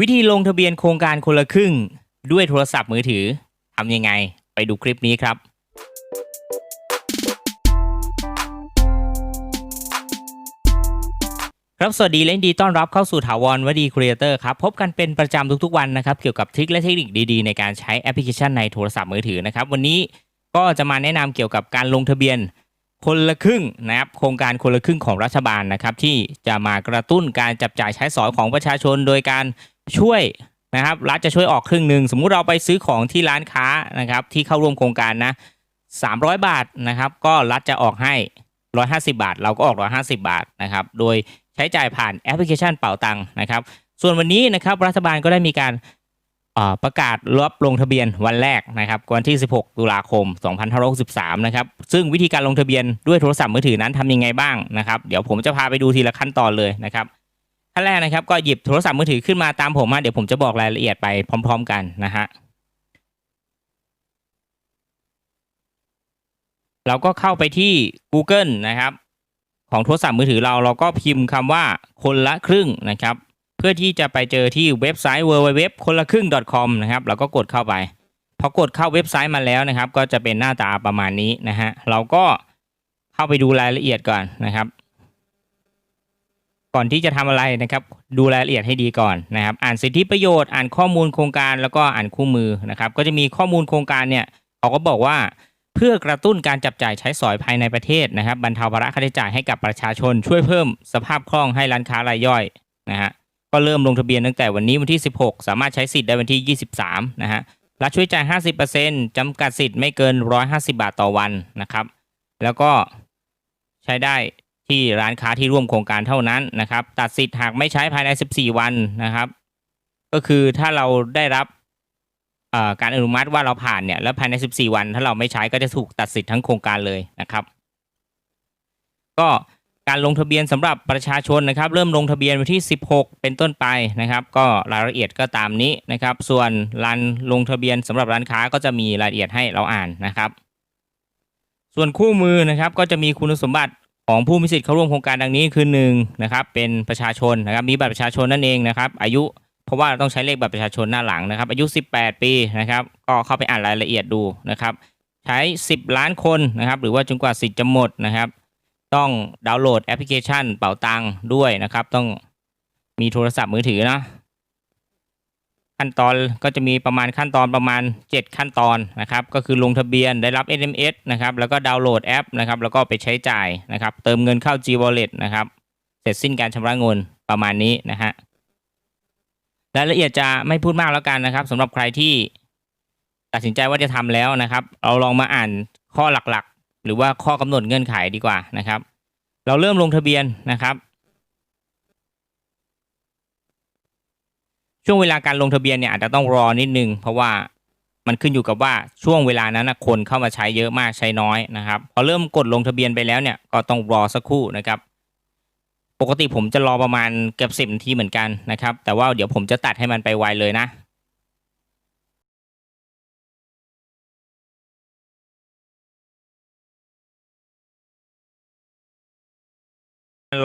วิธีลงทะเบียนโครงการคนละครึ่ง ด้วยโทรศัพท์มือถือทำยังไงไปดูคลิปนี้ครับ ครับสวัสดีและดีต้อนรับเข้าสู่ถาวรวดีครีเอเตอร์ครับ พบกันเป็นประจำทุกๆวันนะครับ เกี่ยวกับทริคและเทคนิคดีๆ ในการใช้แอปพลิเคชันในโทรศัพท์มือถือนะครับ วันนี้ก็จะมาแนะนำเกี่ยวกับการลงทะเบียนคนละครึ่งนะครับโครงการคนละครึ่งของรัฐบาลนะครับที่จะมากระตุ้นการจับจ่ายใช้สอยของประชาชน โดยการ ช่วยนะครับรัฐจะช่วยออกครึ่งหนึ่งสมมุติเราไปซื้อของที่ร้านค้านะครับที่เข้าร่วมโครงการนะ300 บาทนะครับ ก็รัฐจะออกให้ 150 บาท เราก็ออก 150 บาทนะครับโดยใช้จ่ายผ่านแอปพลิเคชันเป๋าตังค์นะครับ ส่วนวันนี้นะครับรัฐบาลก็ได้มีการประกาศรับลงทะเบียนวันแรกนะครับวันที่ 16 ตุลาคม 2563 นะครับ ซึ่งวิธีการลงทะเบียนด้วยโทรศัพท์มือถือนั้นทำยังไงบ้างนะครับ เดี๋ยวผมจะพาไปดูทีละขั้นตอนเลยนะครับ ขั้นแรกนะครับก็หยิบโทรศัพท์มือถือขึ้นมาตามผมมาเดี๋ยวผมจะบอกรายละเอียดไปพร้อม ๆ กันนะฮะเราก็เข้าไปที่ Google นะครับ ของโทรศัพท์มือถือเราเราก็พิมพ์คำว่าคนละครึ่งนะครับ เพื่อที่จะไปเจอที่เว็บไซต์ www คนละครึ่ง .com นะครับเราก็กดเข้าไปพอกดเข้าเว็บไซต์มาแล้วนะครับ ก็จะเป็นหน้าตาประมาณนี้นะฮะเราก็เข้าไปดูรายละเอียดก่อนนะครับ ก่อนที่จะทำอะไรนะครับดูรายละเอียดให้ดีก่อนนะครับ อ่านสิทธิประโยชน์อ่านข้อมูลโครงการแล้วก็อ่านคู่มือนะครับ ก็จะมีข้อมูลโครงการเนี่ยเขาก็บอกว่าเพื่อกระตุ้นการจับจ่ายใช้สอยภายในประเทศนะครับบรรเทาภาระค่าใช้จ่ายให้กับประชาชน ช่วยเพิ่มสภาพคล่องให้ร้านค้ารายย่อยนะฮะก็เริ่มลงทะเบียนตั้งแต่วันนี้วันที่ 16 สามารถใช้สิทธิ์ได้วันที่ 23 นะฮะรัฐช่วยจ่าย 50%จำกัดสิทธิ์ไม่เกิน 150 บาทต่อวันนะครับ แล้วก็ใช้ได้ ที่ร้านค้าที่ร่วมโครงการเท่านั้นนะครับ ตัดสิทธิ์หากไม่ใช้ภายใน 14 วันนะครับ ก็คือถ้าเราได้รับการอนุมัติว่าเราผ่านเนี่ยแล้วภายใน 14 วัน ถ้าเราไม่ใช้ก็จะถูกตัดสิทธิ์ทั้งโครงการเลยนะครับ ก็การลงทะเบียนสำหรับประชาชนนะครับ เริ่มลงทะเบียนวันที่ 16 เป็นต้นไปนะครับ ก็รายละเอียดก็ตามนี้นะครับ ส่วนร้านลงทะเบียนสำหรับร้านค้าก็จะมีรายละเอียดให้เราอ่านนะครับ ส่วนคู่มือนะครับก็จะมีคุณสมบัติ ของผู้มีสิทธิ์เข้าร่วมโครงการดังนี้คือหนึ่งนะครับเป็นประชาชนนะครับมีบัตรประชาชนนั่นเองนะครับอายุเพราะว่าเราต้องใช้เลขบัตรประชาชนหน้าหลังนะครับ อายุ 18 ปีนะครับก็เข้าไปอ่านรายละเอียดดูนะครับใช้ 10 ล้านคนนะครับหรือว่าจนกว่าสิทธิ์จะหมดนะครับ ต้องดาวน์โหลดแอปพลิเคชันเป๋าตังค์ด้วยนะครับ ต้องมีโทรศัพท์มือถือนะ ขั้นตอนก็จะมีประมาณขั้นตอนประมาณ 7 ขั้นตอนนะครับก็คือลงทะเบียนได้รับ SMS นะครับแล้วก็ดาวน์โหลดแอปนะครับแล้วก็ไปใช้จ่ายนะครับเติมเงินเข้า G Wallet นะครับเสร็จสิ้นการชำระเงินประมาณนี้นะฮะรายละเอียดจะไม่พูดมากแล้วกันนะครับสำหรับใครที่ตัดสินใจว่าจะทำแล้วนะครับเราลองมาอ่านข้อหลักๆ หรือว่าข้อกำหนดเงื่อนไขดีกว่านะครับ เราเริ่มลงทะเบียนนะครับ ช่วงเวลาการลงทะเบียนเนี่ยอาจจะต้องรอนิดนึง เพราะว่ามันขึ้นอยู่กับว่าช่วงเวลานั้นคนเข้ามาใช้เยอะมากใช้น้อยนะครับพอเริ่มกดลงทะเบียนไปแล้วเนี่ยก็ต้องรอสักครู่นะครับ ปกติผมจะรอประมาณเกือบสิบนาทีเหมือนกันนะครับ แต่ว่าเดี๋ยวผมจะตัดให้มันไปไวเลยนะ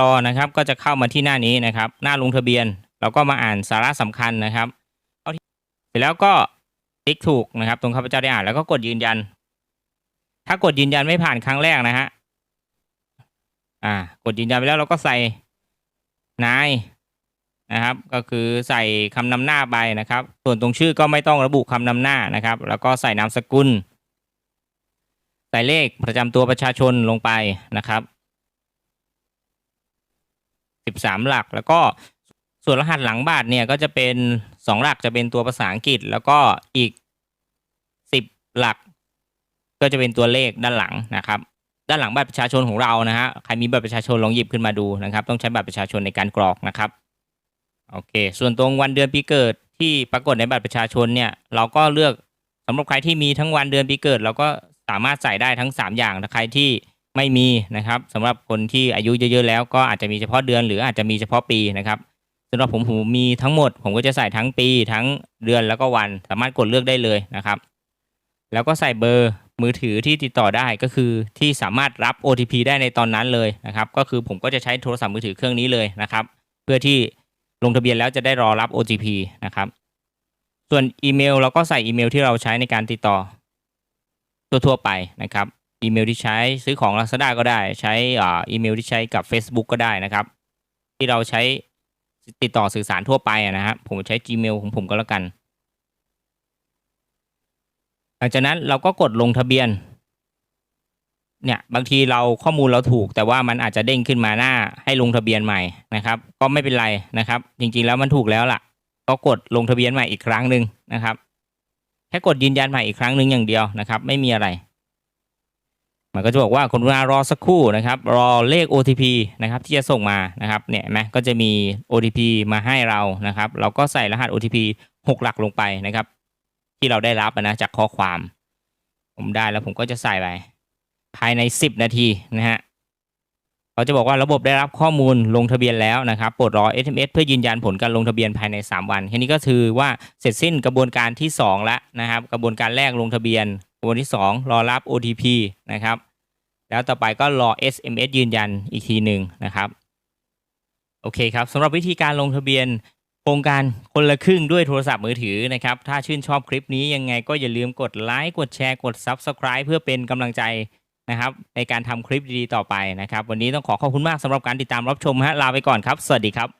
รอนะครับก็จะเข้ามาที่หน้านี้นะครับ หน้าลงทะเบียน เราก็มาอ่านสาระสำคัญนะครับเอาที่เสร็จแล้วก็ติ๊กถูกนะครับ ตรงข้าพเจ้าได้อ่านแล้วก็กดยืนยัน ถ้ากดยืนยันไม่ผ่านครั้งแรกนะฮะอ่ากดยืนยันไปแล้วเราก็ใส่นายนะครับ ก็คือใส่คำนำหน้าไปนะครับ ส่วนตรงชื่อก็ไม่ต้องระบุคำนำหน้านะครับ แล้วก็ใส่นามสกุล ใส่เลขประจำตัวประชาชนลงไปนะครับสิบสามหลักแล้วก็ ส่วนรหัสหลังบัตรเนี่ยก็จะเป็นสองหลักจะเป็นตัวภาษาอังกฤษ แล้วก็อีกสิบหลัก ก็จะเป็นตัวเลขด้านหลังนะครับด้านหลังบัตรประชาชนของเรานะฮะใครมีบัตรประชาชนลองหยิบขึ้นมาดูนะครับ ต้องใช้บัตรประชาชนในการกรอกนะครับโอเค ส่วนตรงวันเดือนปีเกิดที่ปรากฏในบัตรประชาชนเนี่ยเราก็เลือกสำหรับใครที่มีทั้งวันเดือนปีเกิด เราก็สามารถใส่ได้ทั้ง 3 อย่างถ้าใครที่ไม่มีนะครับสำหรับคนที่อายุเยอะๆแล้ว ก็อาจจะมีเฉพาะเดือนหรืออาจจะมีเฉพาะปีนะครับ สำหรับผมผมมีทั้งหมด ผมก็จะใส่ทั้งปีทั้งเดือนแล้วก็วันสามารถกดเลือกได้เลยนะครับ แล้วก็ใส่เบอร์มือถือที่ติดต่อได้ก็คือที่สามารถรับ OTP ได้ในตอนนั้นเลยนะครับ ก็คือผมก็จะใช้โทรศัพท์มือถือเครื่องนี้เลยนะครับ เพื่อที่ลงทะเบียนแล้วจะได้รอรับ OTP นะครับ ส่วนอีเมลเราก็ใส่อีเมลที่เราใช้ในการติดต่อทั่วๆไปนะครับ อีเมลที่ใช้ซื้อของ Lazada ก็ได้ ใช้อ่าอีเมลที่ใช้กับ Facebook ก็ได้นะครับ ที่เราใช้ ติดต่อสื่อสารทั่วไปอะนะฮะผมใช้ Gmail ของผมก็แล้วกัน หลังจากนั้นเราก็กดลงทะเบียน เนี่ยบางทีเราข้อมูลเราถูก แต่ว่ามันอาจจะเด้งขึ้นมาหน้าให้ลงทะเบียนใหม่นะครับ ก็ไม่เป็นไรนะครับ จริงๆแล้วมันถูกแล้วล่ะ ก็กดลงทะเบียนใหม่อีกครั้งหนึ่งนะครับแค่กดยืนยันใหม่อีกครั้งหนึ่งอย่างเดียวนะครับ ไม่มีอะไร มันก็จะบอกว่าคนรุณารอสักครู่นะครับรอเลข OTP นะครับที่จะส่งมานะครับเนี่ยนไหมก็จะมี OTP มาให้เรานะครับ เราก็ใส่รหัส OTP หกหลักลงไปนะครับ ที่เราได้รับนะจากข้อความ ผมได้แล้วผมก็จะใส่ไปภายใน 10 นาทีนะฮะเขาจะบอกว่าระบบได้รับข้อมูลลงทะเบียนแล้วนะครับโปรดรอ SMS เพื่อยืนยันผลการลงทะเบียนภายใน 3 วันแค่นี้ก็คือว่าเสร็จสิ้นกระบวนการที่2แล้วนะครับ กระบวนการแรกลงทะเบียนกระบวนที่ 2 รอรับ OTP นะครับ แล้วต่อไปก็รอ SMS ยืนยันอีกทีหนึ่งนะครับ โอเคครับสำหรับวิธีการลงทะเบียนโครงการคนละครึ่งด้วยโทรศัพท์มือถือนะครับ ถ้าชื่นชอบคลิปนี้ยังไงก็อย่าลืมกดไลค์กดแชร์กด Subscribe เพื่อเป็นกำลังใจนะครับ ในการทำคลิปดีๆต่อไปนะครับ วันนี้ต้องขอขอบคุณมากสำหรับการติดตามรับชมฮะลาไปก่อนครับ สวัสดีครับ